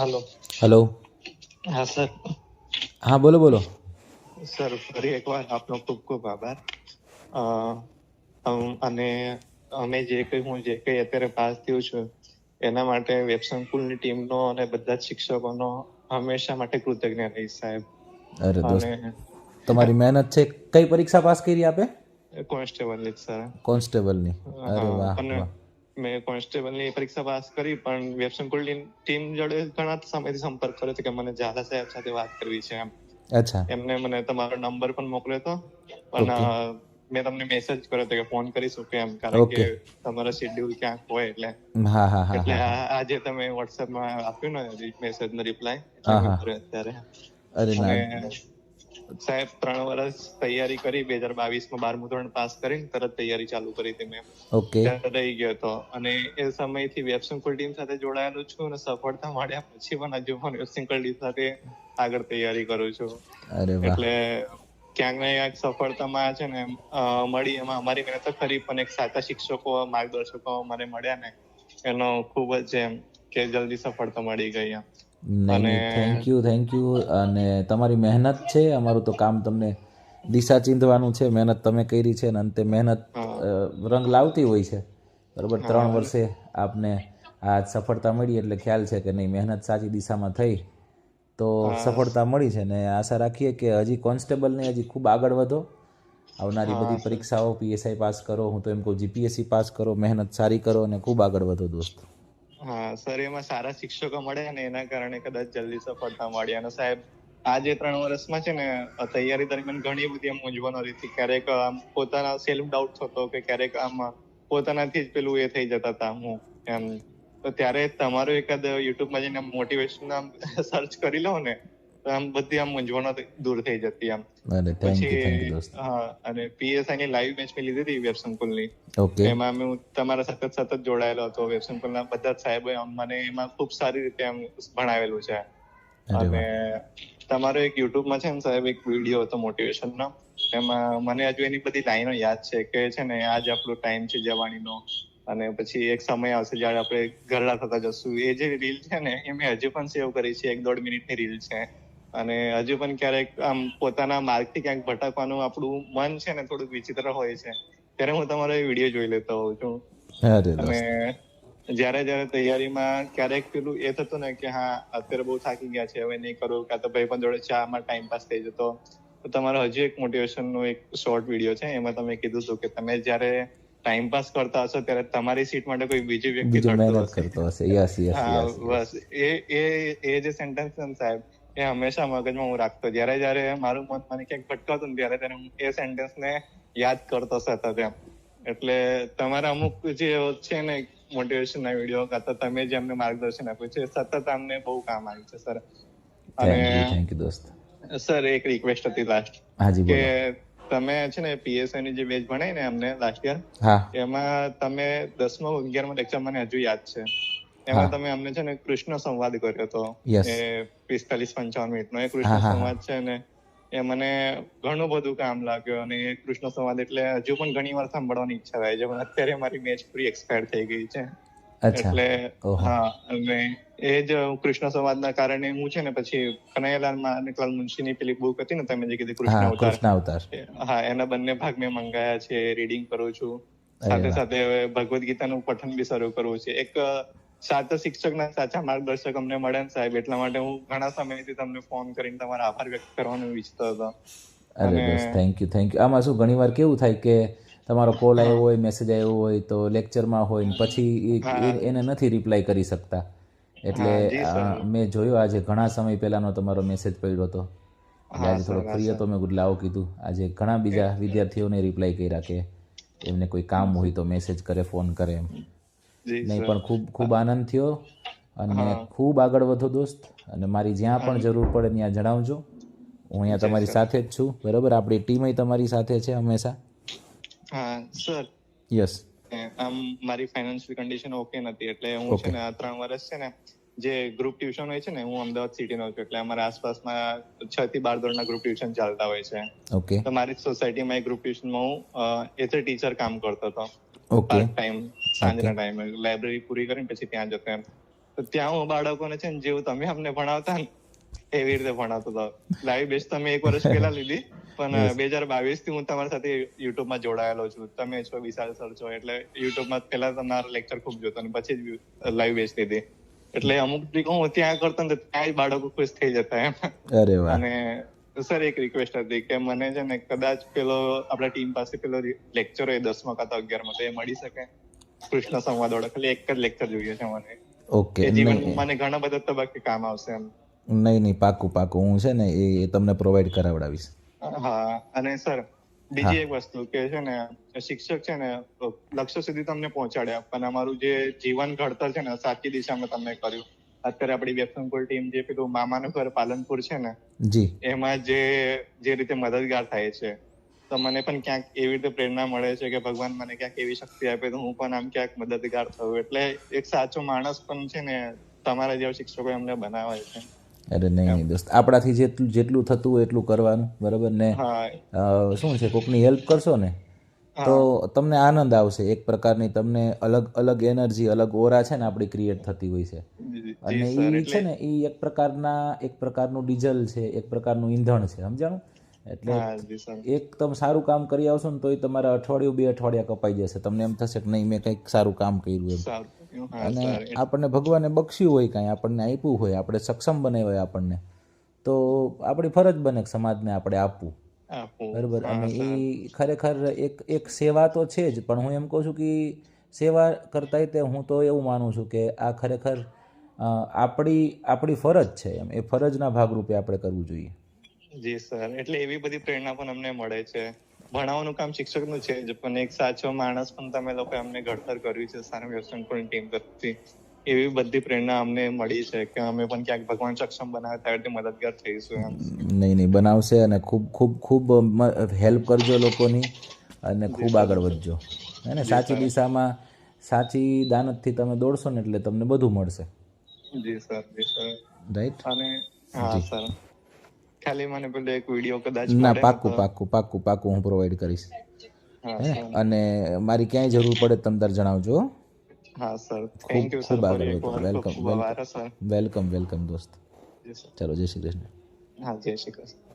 હાલો. Hello. હા sir. હા બોલો બોલો. સર ફરી એકવાર આપનો ખૂબ ખૂબ આભાર. અને અમે જે કંઈ હું જે કંઈ અત્યારે પાસ થયું છું એના માટે વેબ સંકુલની ટીમનો અને બધા જ શિક્ષકોનો હંમેશા માટે કૃતજ્ઞ રહીશ સાહેબ. અરે દોસ્ત તમારી મહેનત છે. કઈ પરીક્ષા પાસ કરી આપે? કોન્સ્ટેબલની સર. કોન્સ્ટેબલની. અરે વાહ. મેં કોન્સ્ટેબલની પરીક્ષા પાસ કરી પણ વેબ સંકુલની ટીમ જોડે ઘણા સમયથી સંપર્ક કર્યો હતો કે મને ઝાલા સાહેબ સાથે વાત કરવી છે એમ. અચ્છા. એમને મને તમારો નંબર પણ મોકલ્યો હતો. પણ મેં તમને મેસેજ કર્યો હતો કે ફોન કરી શકું એમ કારણ કે તમારો શેડ્યુલ ક્યાંક હોય એટલે. હા હા હા એટલે આજે તમે વોટ્સએપમાં આપ્યું ને મેસેજ નો રિપ્લાય. અત્યારે. અરે સાહેબ ત્રણ વર્ષ તૈયારી કરી બે હજાર બાવીસમાં બારમું ધોરણ પાસ કરીને તરત તૈયારી ચાલુ કરી હતી મેં ઓકે. રહી ગયો હતો અને એ સમયથી વેબ સંકુલ ટીમ સાથે જોડાયેલો છું અને સફળતા મળ્યા પછી પણ હજુ પણ વેબ ટીમ સાથે આગળ તૈયારી કરું છું. એટલે ક્યાંક ને ક્યાંક સફળતામાં છે ને મળી. એમાં અમારી મહેનત તો ખરી પણ એક સાચા શિક્ષકો માર્ગદર્શકો મને મળ્યા ને એનો ખૂબ જ એમ કે જલ્દી સફળતા મળી ગઈ એમ. નહીં થેન્ક યુ થેન્ક યુ અને તમારી મહેનત છે અમારું તો કામ તમને દિશા ચીંધવાનું છે મહેનત તમે કરી છે અને અંતે મહેનત રંગ લાવતી હોય છે. બરાબર ત્રણ વર્ષે આપને આ સફળતા મળી એટલે ખ્યાલ છે કે નહીં મહેનત સાચી દિશામાં થઈ તો સફળતા મળી છે. ને આશા રાખીએ કે હજી કોન્સ્ટેબલને હજી ખૂબ આગળ વધો. આવનારી બધી પરીક્ષાઓ પીએસઆઈ પાસ કરો હું તો એમ કહું જીપીએસસી પાસ કરો મહેનત સારી કરો અને ખૂબ આગળ વધો દોસ્ત. હા સર એમાં સારા શિક્ષકો મળે ને એના કારણે કદાચ જલ્દી સફળતા મળી. અને સાહેબ, આ જે ત્રણ વર્ષમાં છે ને તૈયારી દરમિયાન ઘણી બધી આમ મૂંઝવણો હતી. ક્યારેક આમ પોતાના સેલ્ફ ડાઉટ થતો કે ક્યારેક આમ પોતાનાથી જ પેલું એ થઈ જતા હતા હું એમ. તો ત્યારે તમારું એકાદ યુટ્યુબમાં જઈને મોટિવેશન સર્ચ કરી લો ને આમ બધી આમ મૂંઝવણો દૂર થઈ જતી આમ. પછી દોસ્ત. હા અને પીએસઆઈ ની લાઈવ મેચ મેં લીધી હતી વેબ સંકુલની. એમાં મેં હું તમારા સતત સતત જોડાયેલો હતો. વેબ સંકુલના બધા જ સાહેબોએ આમ મને એમાં ખૂબ સારી રીતે આમ ભણાવેલું છે. અને તમારો એક યુટ્યુબમાં છે ને સાહેબ એક વીડિયો હતો motivation નો એમાં મને હજુ એની બધી લાઈનો યાદ છે. કે છે ને આજ આપણો ટાઈમ છે જવાનીનો. અને પછી એક સમય આવશે જયારે આપણે ઘરડા થતા જશું. એ જે રીલ છે ને એ મેં હજુ પણ સેવ કરી છે. એક દોઢ મિનિટની રીલ છે. અને હજુ પણ ક્યારેક આમ પોતાના માર્ગથી ક્યાંક ભટકવાનું આપણું મન છે ને થોડુંક વિચિત્ર હોય છે ત્યારે હું તમારો વીડિયો જોઈ લેતો હોઉં છું. અને જ્યારે જ્યારે તૈયારીમાં ક્યારેક પેલું એ થતું ને કે હા અત્યારે બહુ થાકી ગયા છે હવે નહીં કરું કાં તો ભાઈ પણ જોડે ચામાં ટાઈમ પાસ થઈ જતો. તો તમારો હજુ એક મોટિવેશન નો એક શોર્ટ વીડિયો છે એમાં તમે કીધું હતું કે તમે જ્યારે ટાઈમ પાસ કરતા હશો ત્યારે તમારી સીટ માટે કોઈ બીજી વ્યક્તિ કરતો હશે. યસ યસ હા બસ. એ એ એ જે સેન્ટેન્સ છે સાહેબ એ હંમેશા મગજમાં હું રાખતો. જ્યારે જ્યારે મારું મન મને ક્યાંક ભટકાતું ત્યારે ત્યારે હું એ સેન્ટેન્સ ને યાદ કરતો સતત એમ. એટલે તમારા અમુક જે છે ને મોટિવેશન ના વીડિયો કાં તમે જે અમને માર્ગદર્શન આપ્યું છે સતત અમને બહુ કામ આવ્યું છે સર. અને થેન્ક યુ દોસ્ત. સર એક રિક્વેસ્ટ હતી લાસ્ટ હાજી કે તમે છે ને પીએસઆઈ ની જે બેચ ભણાઈ ને અમને લાસ્ટ યર એમાં તમે દસમા અગિયારમા લેક્ચર મને હજુ યાદ છે. એમાં તમે અમને છે ને કૃષ્ણ સંવાદ કર્યો હતો એ પિસ્તાલીસ પંચાવન મિનિટ નો એ કૃષ્ણ. સંવાદ છે ને એ મને ઘણું બધું કામ લાગ્યું અને એ કૃષ્ણ સંવાદ એટલે હજુ પણ ઘણી વાર સાંભળવાની ઈચ્છા થાય છે પણ અત્યારે મારી મેચ પૂરી એક્સપાયર થઈ ગઈ છે. એટલે હા અને એ જ કૃષ્ણ સંવાદના કારણે હું છે ને પછી કનૈયાલાલ માણેકલાલ મુનશીની પેલી બુક હતી ને તમે જે કીધી કૃષ્ણ હા અવતાર. હા એના બંને ભાગ મેં મંગાયા છે રીડિંગ કરું છું. સાથે સાથે ભગવદ ગીતાનું પઠન બી શરૂ કરવું છે. એક સાચા શિક્ષકના સાચા માર્ગદર્શક અમને મળે ને સાહેબ. એટલા માટે હું ઘણા સમયથી તમને ફોન કરીને તમારો આભાર વ્યક્ત કરવાનું ઈચ્છતો હતો. અરે બસ થેન્ક યુ થેન્ક યુ આમાં શું ઘણીવાર કેવું થાય કે તમારો કોલ આવ્યો હોય મેસેજ આવ્યો હોય તો લેક્ચરમાં હોય ને પછી એને નથી રિપ્લાય કરી શકતા. એટલે મેં જોયો આજે ઘણા સમય પહેલાનો તમારો મેસેજ પડ્યો હતો. આજે થોડો ફ્રી હતો મેં લાવો કીધું. આજે ઘણા બીજા વિદ્યાર્થીઓને રિપ્લાય કર્યા કે એમને કોઈ કામ હોય તો મેસેજ કરે ફોન કરે એમ. નહીં પણ ખૂબ ખૂબ આનંદ થયો અને ખૂબ આગળ વધો દોસ્ત. અને મારી જ્યાં પણ જરૂર પડે ત્યાં જણાવજો. હું અહીંયા તમારી સાથે જ છું બરાબર? આપણી ટીમ તમારી સાથે છે હંમેશા. હા સર યસ આમ મારી ફાઇનાન્શિયલ કન્ડિશન ઓકે નથી એટલે હું છે ને આ ત્રણ વર્ષ છે ને જે ગ્રુપ ટ્યુશન હોય છે ને હું અમદાવાદ સિટીનો છું એટલે અમારા આસપાસમાં છ થી બાર ધોરણના ગ્રુપ ટ્યુશન ચાલતા હોય છે. ઓકે તો મારી સોસાયટીમાં એક ગ્રુપ ટ્યુશનમાં હું એઝ અ ટીચર કામ કરતો હતો. પાર્ટ ટાઈમ સાંજના ટાઈમે લાઇબ્રેરી પૂરી કરીને પછી ત્યાં જતો એમ. તો ત્યાં હું બાળકોને છે ને જેવું તમે અમને ભણાવતા ને એવી રીતે ભણાવતો હતો લાઈવ બેચ તમે એક વર્ષ પહેલા લીધી પણ બે હજાર બાવીસથી હું તમારી સાથે યુટ્યુબમાં જોડાયેલો છું. તમે છો વિશાલ સર છો એટલે યુટ્યુબમાં પહેલા તમારા લેક્ચર ખૂબ જોતો અને પછી જ લાઈવ બેચ લીધી. એટલે અમુક ટ્રીક હું ત્યાં કરતો ને ત્યાં બાળકો ખુશ થઈ જતા એમ. અને સર એક રિક્વેસ્ટ હતી કે મને છે ને કદાચ પેલો આપણા ટીમ પાસે પેલો લેક્ચર હોય દસમા કાતા અગિયારમાં તો એ મળી શકે. કૃષ્ણ સંવાદ વાળો ખાલી એક જ લેક્ચર જોઈએ છે મને. ઓકે મને ઘણા બધા તબક્કે કામ આવશે એમ. નહીં નહીં પાકું પાકું. હું છે ને એ એ તમને પ્રોવાઈડ કરાવડાવીશ. હા અને સર બીજી એક વસ્તુ કે છે ને શિક્ષક છે ને લક્ષ્ય સુધી તમને પહોંચાડ્યા પણ અમારું જે જીવન ઘડતર છે ને સાચી દિશામાં તમને કર્યું. અત્યારે આપણી વેબસંકુલ ટીમ જે પેલું મામાનું ઘર પાલનપુર છે ને જી. એમાં જે જે રીતે મદદગાર થાય છે. તો મને પણ ક્યાંક એવી રીતે પ્રેરણા મળે છે કે ભગવાન મને ક્યાંક એવી શક્તિ આપે તો હું પણ આમ ક્યાંક મદદગાર થઉં. એટલે એક સાચો માણસ પણ છે ને તમારા જેવા શિક્ષકો એમને બનાવે છે. અરે નહીં દોસ્ત. આપણાથી જેટલું જેટલું થતું એટલું કરવાનું બરાબર ને? શું છે કોકની હેલ્પ કરશો ને તો તમને આનંદ આવશે. એક પ્રકારની તમને અલગ અલગ એનર્જી અલગ ઓરા છે ને આપણી ક્રિએટ થતી હોય છે. અને એ છે ને એ એક પ્રકારના એક પ્રકારનું ડીઝલ છે એક પ્રકારનું ઈંધણ છે સમજાણું? એટલે એક તમે સારું કામ કરી આવશો ને તોય તમારા અઠવાડિયું બે અઠવાડિયા કપાઈ જશે. તમને એમ થશે કે નહીં મેં કંઈક સારું કામ કર્યું એમ. અને આપણને ભગવાને બક્ષ્યું હોય કાંઈ આપણને આપ્યું હોય આપણે સક્ષમ બનાવ્યા હોય આપણને તો આપણી ફરજ બને સમાજને આપણે આપવું. આપું. બરાબર? અને એ ખરેખર એક એક સેવા તો છે જ પણ હું એમ કહું છું કે સેવા કરતા તે હું તો એવું માનું છું કે આ ખરેખર આપણી આપણી ફરજ છે એમ. એ ફરજના ભાગરૂપે આપણે કરવું જોઈએ. જી સર. એટલે એવી બધી પ્રેરણા પણ અમને મળે છે. ભણાવવાનું કામ શિક્ષકનું છે જ પણ એક સાચો માણસ પણ તમે લોકો અમને ઘડતર કર્યું છે સારા વ્યવસાય ટીમ તરફથી. એવી બધી પ્રેરણા અમને મળી છે કે અમે પણ ક્યાંક ભગવાન સક્ષમ બનાવે ત્યારે તે મદદગાર થઈશું એમ. નહીં નહીં બનાવશે અને ખૂબ ખૂબ ખૂબ હેલ્પ કરજો લોકોની અને ખૂબ આગળ વધજો. હે ને? સાચી દિશામાં સાચી દાનતથી તમે દોડશો ને એટલે તમને બધું મળશે. જી સર જી સર. રાઈટ અને હા સર. ખાલી મને પેલો એક વીડિયો કદાચ ના પાકું પાકું પાક્કું પાક્કું હું પ્રોવાઈડ કરીશ. અને મારી ક્યાંય જરૂર પડે તમ તાર જણાવજો હો. Sir. Thank you sir sir welcome welcome દોસ્ત. ચલો ચાલો જય શ્રી કૃષ્ણ. હા જય શ્રી કૃષ્ણ.